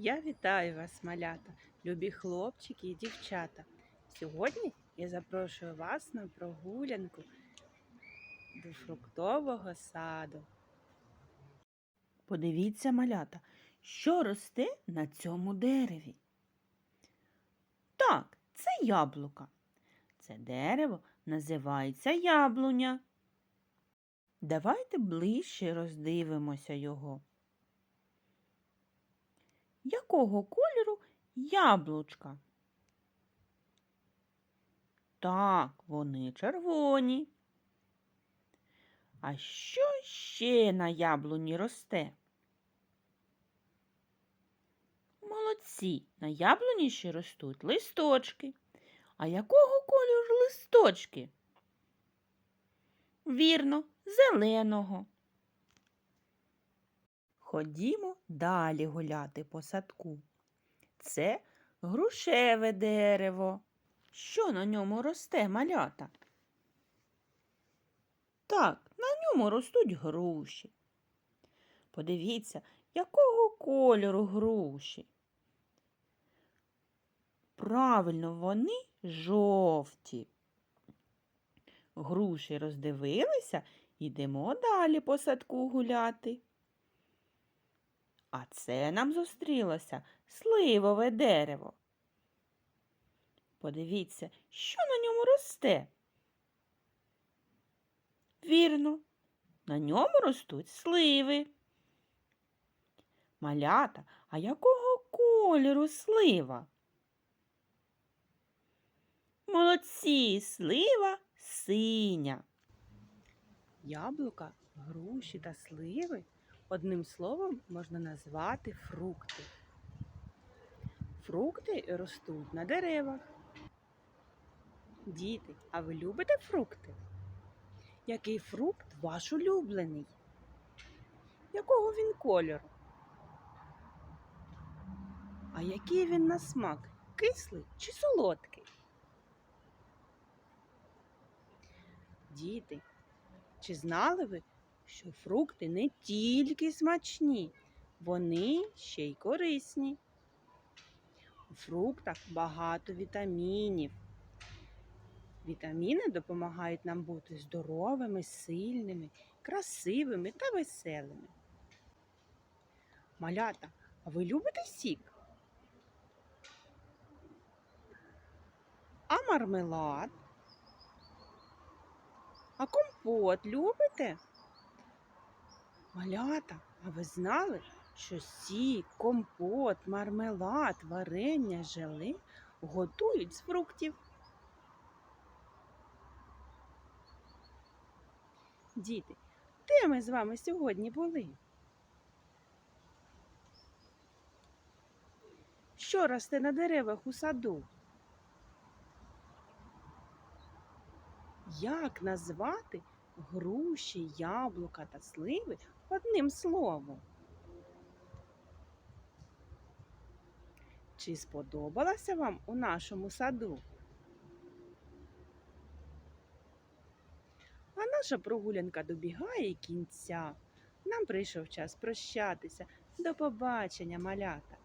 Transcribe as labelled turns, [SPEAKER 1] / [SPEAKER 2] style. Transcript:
[SPEAKER 1] Я вітаю вас, малята, любі хлопчики і дівчата. Сьогодні я запрошую вас на прогулянку до фруктового саду. Подивіться, малята, що росте на цьому дереві. Так, це яблука. Це дерево називається яблуня. Давайте ближче роздивимося його. Якого кольору яблучка? Так, вони червоні. А що ще на яблуні росте? Молодці, на яблуні ще ростуть листочки. А якого кольору листочки? Вірно, зеленого. Ходімо далі гуляти по садку. Це грушеве дерево. Що на ньому росте малята? Так, на ньому ростуть груші. Подивіться, якого кольору груші. Правильно, вони жовті. Груші роздивилися, йдемо далі по садку гуляти. А це нам зустрілося сливове дерево. Подивіться, що на ньому росте. Вірно, на ньому ростуть сливи. Малята, а якого кольору слива? Молодці, слива синя. Яблука, груші та сливи одним словом можна назвати фрукти. Фрукти ростуть на деревах. Діти, а ви любите фрукти? Який фрукт ваш улюблений? Якого він кольору? А який він на смак? Кислий чи солодкий? Діти, чи знали ви, що фрукти не тільки смачні, вони ще й корисні. У фруктах багато вітамінів. Вітаміни допомагають нам бути здоровими, сильними, красивими та веселими. Малята, а ви любите сік? А мармелад? А компот любите? Малята, а ви знали, що сік, компот, мармелад, варення, желе готують з фруктів? Діти, де ми з вами сьогодні були? Що росте на деревах у саду? Як назвати груші, яблука та сливи одним словом? Чи сподобалося вам у нашому саду? А наша прогулянка добігає кінця. Нам прийшов час прощатися. До побачення, малята!